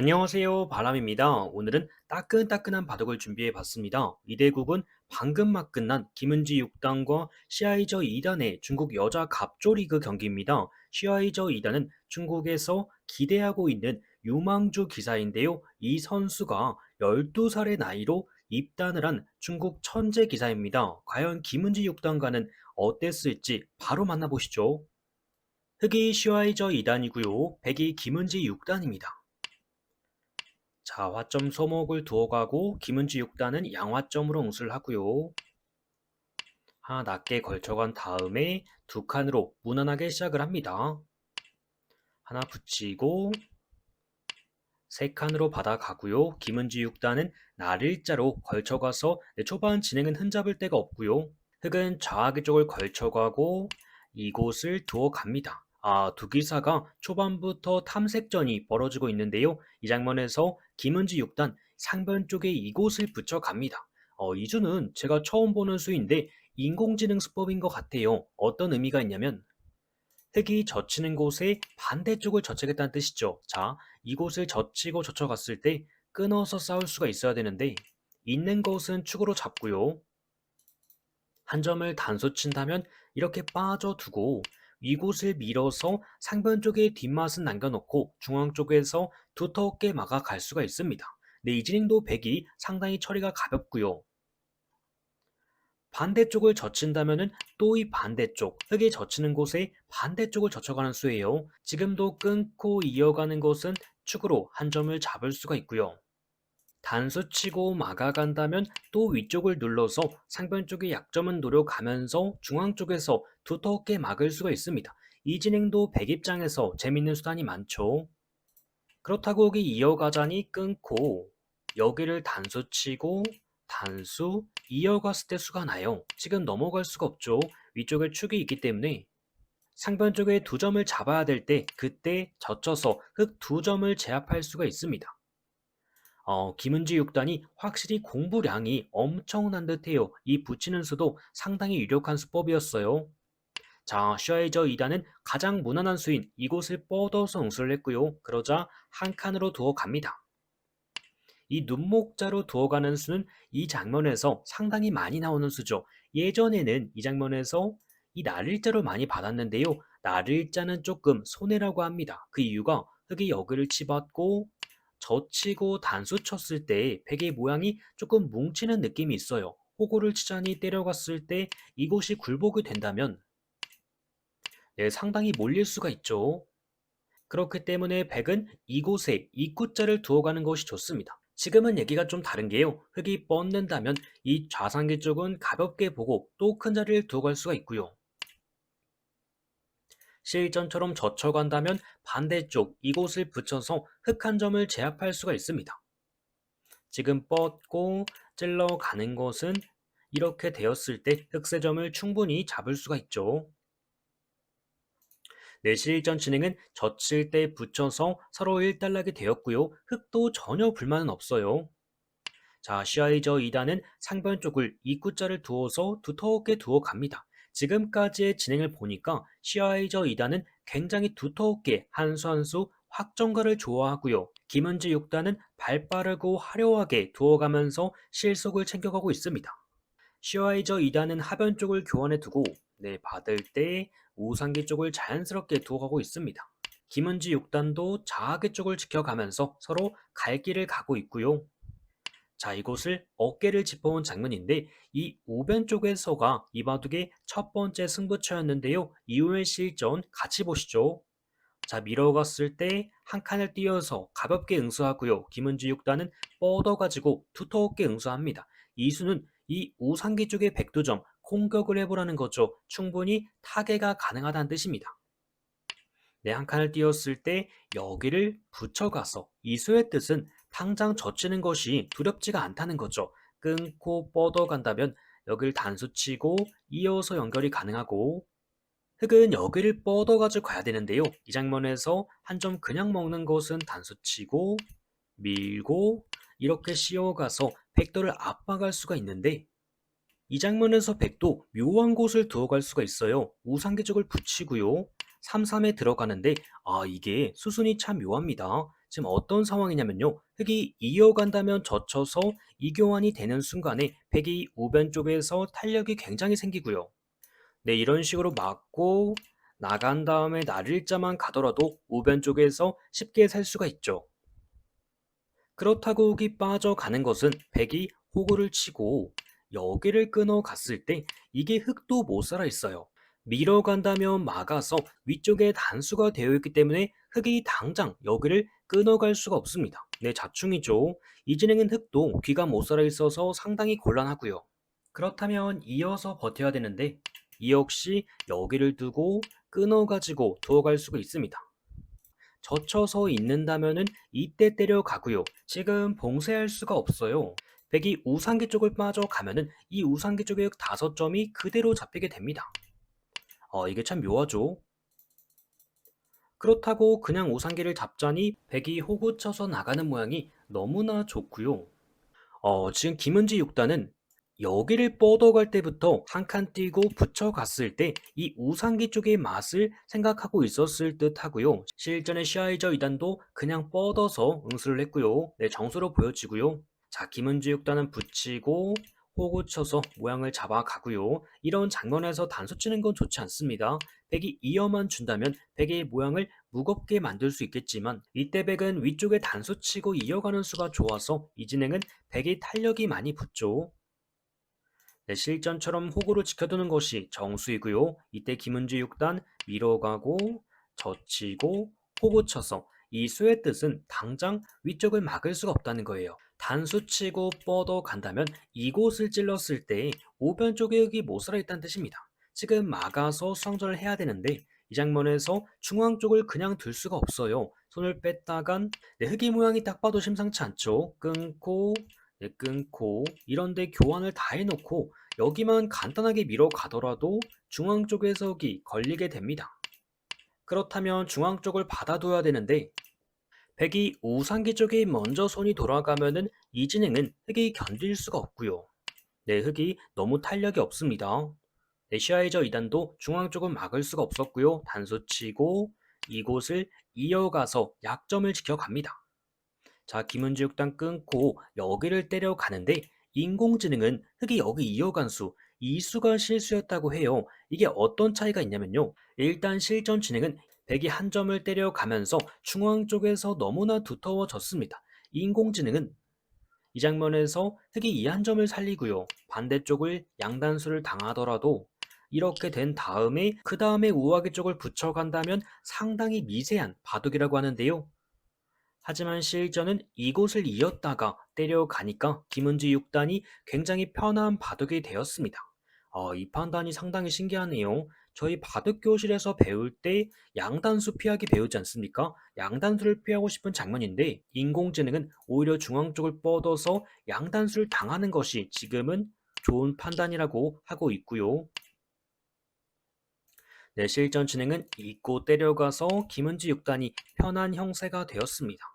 안녕하세요. 바람입니다. 오늘은 따끈따끈한 바둑을 준비해 봤습니다. 이 대국은 방금 막 끝난 김은지 6단과 시아이저 2단의 중국 여자 갑조 리그 경기입니다. 시아이저 2단은 중국에서 기대하고 있는 유망주 기사인데요. 이 선수가 12살의 나이로 입단을 한 중국 천재 기사입니다. 과연 김은지 6단과는 어땠을지 바로 만나보시죠. 흑이 시아이저 2단이고요. 백이 김은지 6단입니다. 자, 화점 소목을 두어 가고 김은지 6단은 양화점으로 응수를 하고요. 하나 낮게 걸쳐간 다음에 두 칸으로 무난하게 시작을 합니다. 하나 붙이고 세 칸으로 받아가고요. 김은지 6단은 날일자로 걸쳐가서 네, 초반 진행은 흠잡을 데가 없고요. 흑은 좌하기 쪽을 걸쳐가고 이곳을 두어 갑니다. 아, 두 기사가 초반부터 탐색전이 벌어지고 있는데요. 이 장면에서 김은지 6단 상변 쪽에 이곳을 붙여갑니다. 어, 이 수는 제가 처음 보는 수인데 인공지능 수법인 것 같아요. 어떤 의미가 있냐면 흙이 젖히는 곳에 반대쪽을 젖히겠다는 뜻이죠. 자, 이곳을 젖히고 젖혀갔을 때 끊어서 싸울 수가 있어야 되는데 있는 것은 축으로 잡고요. 한 점을 단수 친다면 이렇게 빠져두고 이곳을 밀어서 상변 쪽에 뒷맛은 남겨놓고 중앙 쪽에서 두텁게 막아 갈 수가 있습니다. 네, 이진행도 100이 상당히 처리가 가볍고요. 반대쪽을 젖힌다면은 또이 반대쪽, 흙에 젖히는 곳에 반대쪽을 젖혀가는 수예요. 지금도 끊고 이어가는 곳은 축으로 한 점을 잡을 수가 있고요. 단수 치고 막아간다면 또 위쪽을 눌러서 상변 쪽의 약점은 노려가면서 중앙 쪽에서 두텁게 막을 수가 있습니다. 이 진행도 백 입장에서 재밌는 수단이 많죠. 그렇다고 여기 이어가자니 끊고 여기를 단수 치고 단수 이어갔을 때 수가 나요. 지금 넘어갈 수가 없죠. 위쪽에 축이 있기 때문에 상변 쪽에 두 점을 잡아야 될 때 그때 젖혀서 흙 두 점을 제압할 수가 있습니다. 어, 김은지 6단이 확실히 공부량이 엄청난 듯해요. 이 붙이는 수도 상당히 유력한 수법이었어요. 자, 슈아이저 2단은 가장 무난한 수인 이곳을 뻗어서 응수를 했고요. 그러자 한 칸으로 두어 갑니다. 이 눈목자로 두어가는 수는 이 장면에서 상당히 많이 나오는 수죠. 예전에는 이 장면에서 이 날일자로 많이 받았는데요. 날일자는 조금 손해라고 합니다. 그 이유가 흙이 여기를 치받고 젖히고 단수 쳤을 때 베개 모양이 조금 뭉치는 느낌이 있어요. 호구를 치자니 때려갔을 때 이곳이 굴복이 된다면 네, 상당히 몰릴 수가 있죠. 그렇기 때문에 백은 이곳에 입구자를 두어가는 것이 좋습니다. 지금은 얘기가 좀 다른 게요. 흙이 뻗는다면 이 좌상기 쪽은 가볍게 보고 또 큰 자리를 두어갈 수가 있고요. 실전처럼 젖혀 간다면 반대쪽 이곳을 붙여서 흙 한 점을 제압할 수가 있습니다. 지금 뻗고 찔러 가는 것은 이렇게 되었을 때 흑세점을 충분히 잡을 수가 있죠. 내실전 진행은 젖힐 때 붙여서 서로 일단락이 되었고요. 흙도 전혀 불만은 없어요. 자, 시아이저 2단은 상변 쪽을 입구자를 두어서 두텁게 두어 갑니다. 지금까지의 진행을 보니까 시아이저 2단은 굉장히 두텁게 한수 한수 확정가를 좋아하고요. 김은지 6단은 발빠르고 화려하게 두어가면서 실속을 챙겨가고 있습니다. 시아이저 2단은 하변 쪽을 교환해 두고 네, 받을 때 우상기 쪽을 자연스럽게 두어가고 있습니다. 김은지 6단도 자하기 쪽을 지켜가면서 서로 갈 길을 가고 있고요. 자, 이곳을 어깨를 짚어온 장면인데 이 우변 쪽에서가 이 바둑의 첫 번째 승부처였는데요. 이후의 실전 같이 보시죠. 자, 밀어갔을 때 한 칸을 띄어서 가볍게 응수하고요. 김은지 6단은 뻗어가지고 두텁게 응수합니다. 이수는 이 우상기 쪽의 백두점 공격을 해보라는 거죠. 충분히 타개가 가능하다는 뜻입니다. 네, 한 칸을 띄었을 때 여기를 붙여가서 이수의 뜻은 당장 젖히는 것이 두렵지가 않다는 거죠. 끊고 뻗어간다면 여기를 단수치고 이어서 연결이 가능하고 흙은 여기를 뻗어가지고 가야 되는데요. 이 장면에서 한 점 그냥 먹는 것은 단수치고 밀고 이렇게 씌워가서 백도를 압박할 수가 있는데 이 장면에서 백도 묘한 곳을 두어갈 수가 있어요. 우상계적을 붙이고요. 3, 3에 들어가는데 아 이게 수순이 참 묘합니다. 지금 어떤 상황이냐면요. 흑이 이어간다면 젖혀서 이교환이 되는 순간에 백이 우변 쪽에서 탄력이 굉장히 생기고요. 네, 이런 식으로 맞고 나간 다음에 날일자만 가더라도 우변 쪽에서 쉽게 살 수가 있죠. 그렇다고 흑이 빠져가는 것은 백이 호구를 치고 여기를 끊어 갔을 때 이게 흑도 못 살아 있어요. 밀어간다면 막아서 위쪽에 단수가 되어 있기 때문에 흑이 당장 여기를 끊어갈 수가 없습니다. 네, 자충이죠. 이 진행은 흑도 귀가 못 살아 있어서 상당히 곤란하고요. 그렇다면 이어서 버텨야 되는데 이 역시 여기를 두고 끊어가지고 두어갈 수가 있습니다. 젖혀서 있는다면은 이때 때려가고요. 지금 봉쇄할 수가 없어요. 백이 우상기 쪽을 빠져가면은 이 우상기 쪽의 다섯 점이 그대로 잡히게 됩니다. 어, 이게 참 묘하죠. 그렇다고 그냥 우상기를 잡자니 백이 호구 쳐서 나가는 모양이 너무나 좋고요. 어, 지금 김은지 6단은 여기를 뻗어갈 때부터 한칸 띄고 붙여갔을 때 이 우상기 쪽의 맛을 생각하고 있었을 듯 하고요. 실전의 시아이저 2단도 그냥 뻗어서 응수를 했고요. 네, 정수로 보여지고요. 자, 김은지 6단은 붙이고 호구 쳐서 모양을 잡아 가고요. 이런 장면에서 단수 치는 건 좋지 않습니다. 백이 이어만 준다면 백의 모양을 무겁게 만들 수 있겠지만 이때 백은 위쪽에 단수 치고 이어가는 수가 좋아서 이 진행은 백의 탄력이 많이 붙죠. 네, 실전처럼 호구를 지켜두는 것이 정수이고요. 이때 김은지 6단 밀어가고 젖히고 호구 쳐서 이 수의 뜻은 당장 위쪽을 막을 수가 없다는 거예요. 단수 치고 뻗어 간다면 이곳을 찔렀을 때 우변 쪽의 흙이 못 살아있다는 뜻입니다. 지금 막아서 수상전을 해야 되는데 이 장면에서 중앙 쪽을 그냥 둘 수가 없어요. 손을 뺐다간 네, 흙이 모양이 딱 봐도 심상치 않죠. 끊고 네, 끊고 이런데 교환을 다 해놓고 여기만 간단하게 밀어 가더라도 중앙 쪽에서 흙이 걸리게 됩니다. 그렇다면 중앙 쪽을 받아둬야 되는데 백이 우상기 쪽에 먼저 손이 돌아가면은 이 진행은 흑이 견딜 수가 없고요. 네, 흑이 너무 탄력이 없습니다. 네 시아이저 2단도 중앙 쪽은 막을 수가 없었고요. 단수 치고 이곳을 이어가서 약점을 지켜갑니다. 자, 김은지 6단 끊고 여기를 때려가는데 인공지능은 흑이 여기 이어간 수, 이 수가 실수였다고 해요. 이게 어떤 차이가 있냐면요. 일단 실전 진행은 백이 한 점을 때려가면서 중앙 쪽에서 너무나 두터워졌습니다. 인공지능은 이 장면에서 흑이 이 한 점을 살리고요. 반대쪽을 양단수를 당하더라도 이렇게 된 다음에 그 다음에 우아기 쪽을 붙여간다면 상당히 미세한 바둑이라고 하는데요. 하지만 실전은 이곳을 이었다가 때려가니까 김은지 6단이 굉장히 편한 바둑이 되었습니다. 어, 이 판단이 상당히 신기하네요. 저희 바둑 교실에서 배울 때 양단수 피하기 배우지 않습니까? 양단수를 피하고 싶은 장면인데 인공지능은 오히려 중앙 쪽을 뻗어서 양단수를 당하는 것이 지금은 좋은 판단이라고 하고 있고요. 네, 실전 진행은 잊고 때려가서 김은지 6단이 편한 형세가 되었습니다.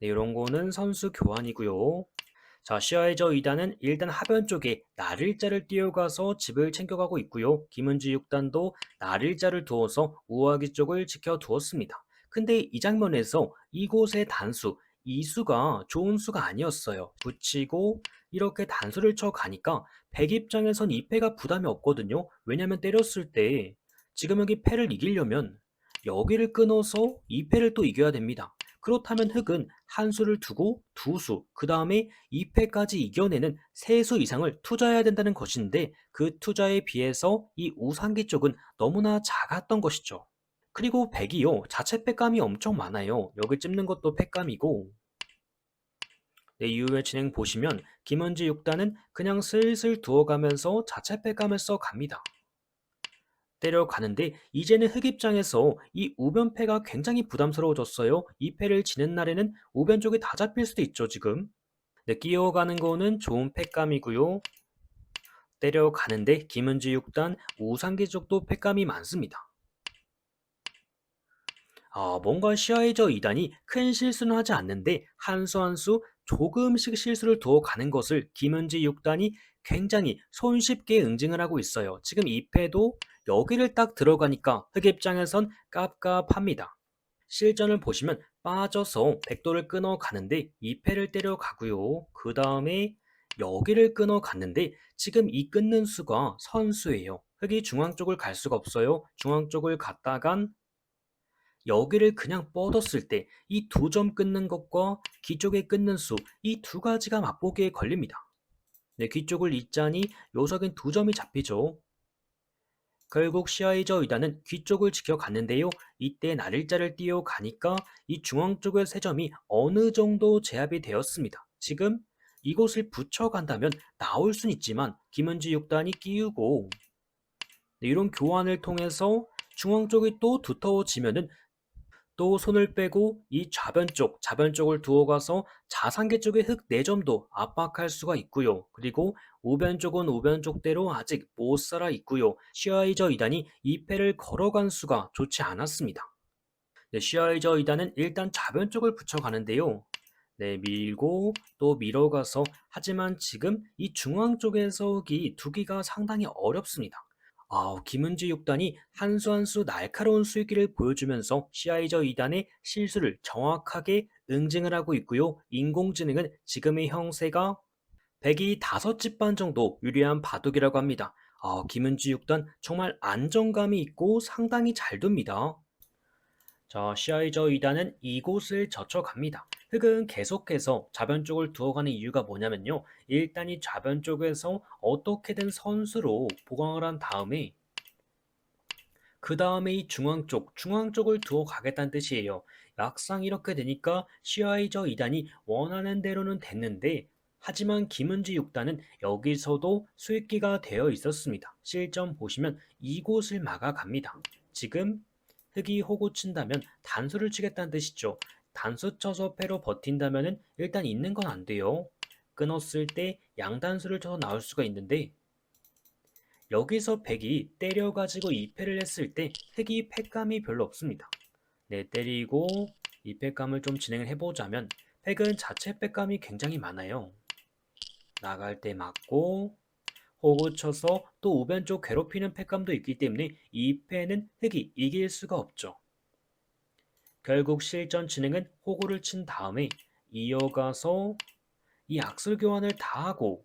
네, 이런 거는 선수 교환이고요. 자, 시아이저 2단은 1단 하변 쪽에 나릴자를 띄어가서 집을 챙겨가고 있고요. 김은지 6단도 나릴자를 두어서 우아기 쪽을 지켜두었습니다. 근데 이 장면에서 이곳의 단수, 이 수가 좋은 수가 아니었어요. 붙이고 이렇게 단수를 쳐 가니까 백 입장에선 이 패가 부담이 없거든요. 왜냐면 때렸을 때 지금 여기 패를 이기려면 여기를 끊어서 이 패를 또 이겨야 됩니다. 그렇다면 흑은 한 수를 두고 두 수, 그 다음에 2패까지 이겨내는 세 수 이상을 투자해야 된다는 것인데 그 투자에 비해서 이 우상기 쪽은 너무나 작았던 것이죠. 그리고 백이요 자체 패감이 엄청 많아요. 여기 찝는 것도 패감이고 네, 이후에 진행 보시면 김은지 6단은 그냥 슬슬 두어가면서 자체 패감을 써갑니다. 때려가는데 이제는 흑 입장에서 이 우변패가 굉장히 부담스러워졌어요. 이 패를 지는 날에는 우변 쪽이 다 잡힐 수도 있죠, 지금. 네, 끼어가는 거는 좋은 패감이고요. 때려가는데 김은지 6단 우상기 쪽도 패감이 많습니다. 아, 뭔가 시아이저 2단이 큰 실수는 하지 않는데 한 수 한 수 조금씩 실수를 두어 가는 것을 김은지 6단이 굉장히 손쉽게 응징을 하고 있어요. 지금 이 패도 여기를 딱 들어가니까 흑 입장에선 깝깝합니다. 실전을 보시면 빠져서 백도를 끊어 가는데 2패를 때려 가고요. 그 다음에 여기를 끊어 갔는데 지금 이 끊는 수가 선수예요. 흑이 중앙 쪽을 갈 수가 없어요. 중앙 쪽을 갔다간 여기를 그냥 뻗었을 때 이 두 점 끊는 것과 귀 쪽에 끊는 수 이 두 가지가 맛보기에 걸립니다. 네, 귀 쪽을 잇자니 요석엔 두 점이 잡히죠. 결국 시아이저 의단은 귀 쪽을 지켜갔는데요. 이때 날일자를 띄어가니까 이 중앙 쪽의 세 점이 어느 정도 제압이 되었습니다. 지금 이곳을 붙여간다면 나올 순 있지만 김은지 6단이 끼우고 네, 이런 교환을 통해서 중앙 쪽이 또 두터워지면은 또 손을 빼고 이 좌변 쪽, 좌변 쪽을 두어 가서 자상계 쪽의 흙 4점도 압박할 수가 있고요. 그리고 우변 쪽은 우변 쪽대로 아직 못 살아 있고요. 시아이저 2단이 2패를 걸어간 수가 좋지 않았습니다. 네, 시아이저 2단은 일단 좌변 쪽을 붙여가는데요. 네, 밀고 또 밀어가서 하지만 지금 이 중앙 쪽에서 이 두기가 상당히 어렵습니다. 아, 김은지 6단이 한 수 한 수 날카로운 수익기를 보여주면서 시아이저 2단의 실수를 정확하게 응징을 하고 있고요. 인공지능은 지금의 형세가 100이 5집 반 정도 유리한 바둑이라고 합니다. 아, 김은지 6단 정말 안정감이 있고 상당히 잘 둡니다. 자, 시아이저 2단은 이곳을 젖혀갑니다. 흑은 계속해서 좌변 쪽을 두어가는 이유가 뭐냐면요. 일단 이 좌변 쪽에서 어떻게든 선수로 보강을 한 다음에 그 다음에 이 중앙 쪽, 중앙 쪽을 두어 가겠다는 뜻이에요. 막상 이렇게 되니까 시아이저 2단이 원하는 대로는 됐는데 하지만 김은지 6단은 여기서도 수익기가 되어 있었습니다. 실점 보시면 이곳을 막아갑니다. 지금 흑이 호구 친다면 단수를 치겠다는 뜻이죠. 단수 쳐서 패로 버틴다면 일단 있는 건 안 돼요. 끊었을 때 양단수를 쳐서 나올 수가 있는데 여기서 백이 때려가지고 2패를 했을 때 흑이 패감이 별로 없습니다. 네, 때리고 2패감을 좀 진행을 해보자면 팩은 자체 패감이 굉장히 많아요. 나갈 때 맞고 호구 쳐서 또 우변 쪽 괴롭히는 패감도 있기 때문에 2패는 흑이 이길 수가 없죠. 결국 실전 진행은 호구를 친 다음에 이어가서 이 악술 교환을 다 하고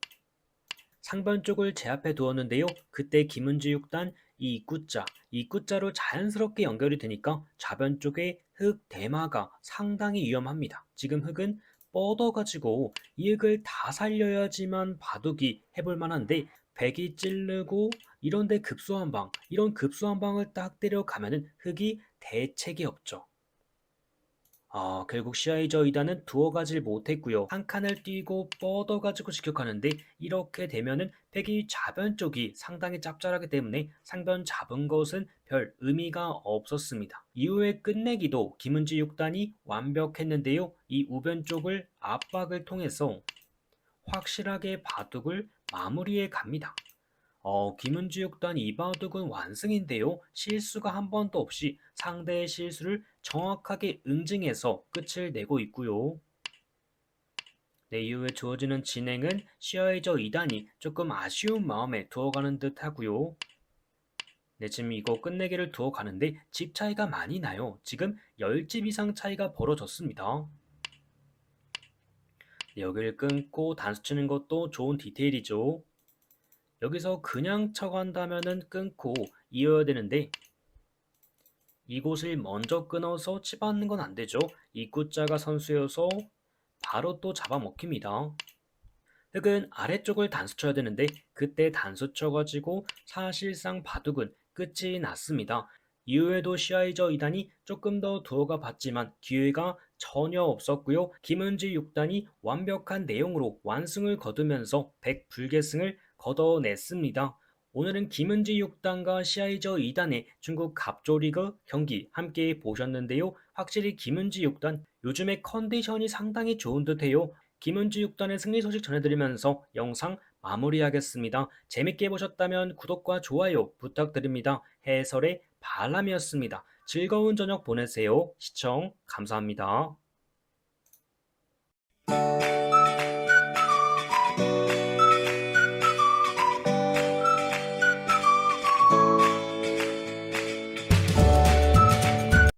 상변 쪽을 제압해 두었는데요. 그때 김은지 6단 이 입구자, 입구자로 자연스럽게 연결이 되니까 좌변 쪽의 흑 대마가 상당히 위험합니다. 지금 흑은 뻗어가지고 이 흑을 다 살려야지만 바둑이 해볼 만한데 백이 찌르고 이런데 급소 한 방, 이런 급소 한 방을 딱 때려가면은 흑이 대책이 없죠. 아, 결국 시아이저 이단은 두어가질 못했고요. 한 칸을 뛰고 뻗어가지고 직격하는데 이렇게 되면은 백이 좌변 쪽이 상당히 짭짤하기 때문에 상변 잡은 것은 별 의미가 없었습니다. 이후에 끝내기도 김은지 6단이 완벽했는데요. 이 우변 쪽을 압박을 통해서 확실하게 바둑을 마무리해 갑니다. 어, 김은지육단 이바둑은 완승인데요. 실수가 한 번도 없이 상대의 실수를 정확하게 응징해서 끝을 내고 있고요. 네, 이후에 주어지는 진행은 시어이저 2단이 조금 아쉬운 마음에 두어가는 듯 하고요. 네, 지금 이거 끝내기를 두어가는데 집 차이가 많이 나요. 지금 10집 이상 차이가 벌어졌습니다. 네, 여기를 끊고 단수 치는 것도 좋은 디테일이죠. 여기서 그냥 쳐간다면은 끊고 이어야 되는데 이곳을 먼저 끊어서 치받는 건 안 되죠. 입구자가 선수여서 바로 또 잡아먹힙니다. 흑은 아래쪽을 단수 쳐야 되는데 그때 단수 쳐가지고 사실상 바둑은 끝이 났습니다. 이후에도 시아이저 2단이 조금 더 두어가 봤지만 기회가 전혀 없었고요. 김은지 6단이 완벽한 내용으로 완승을 거두면서 100불계승을 걷어냈습니다. 오늘은 김은지 6단과 시아이저 2단의 중국 갑조리그 경기 함께 보셨는데요. 확실히 김은지 6단 요즘에 컨디션이 상당히 좋은 듯해요. 김은지 6단의 승리 소식 전해드리면서 영상 마무리하겠습니다. 재밌게 보셨다면 구독과 좋아요 부탁드립니다. 해설의 바람이었습니다. 즐거운 저녁 보내세요. 시청 감사합니다.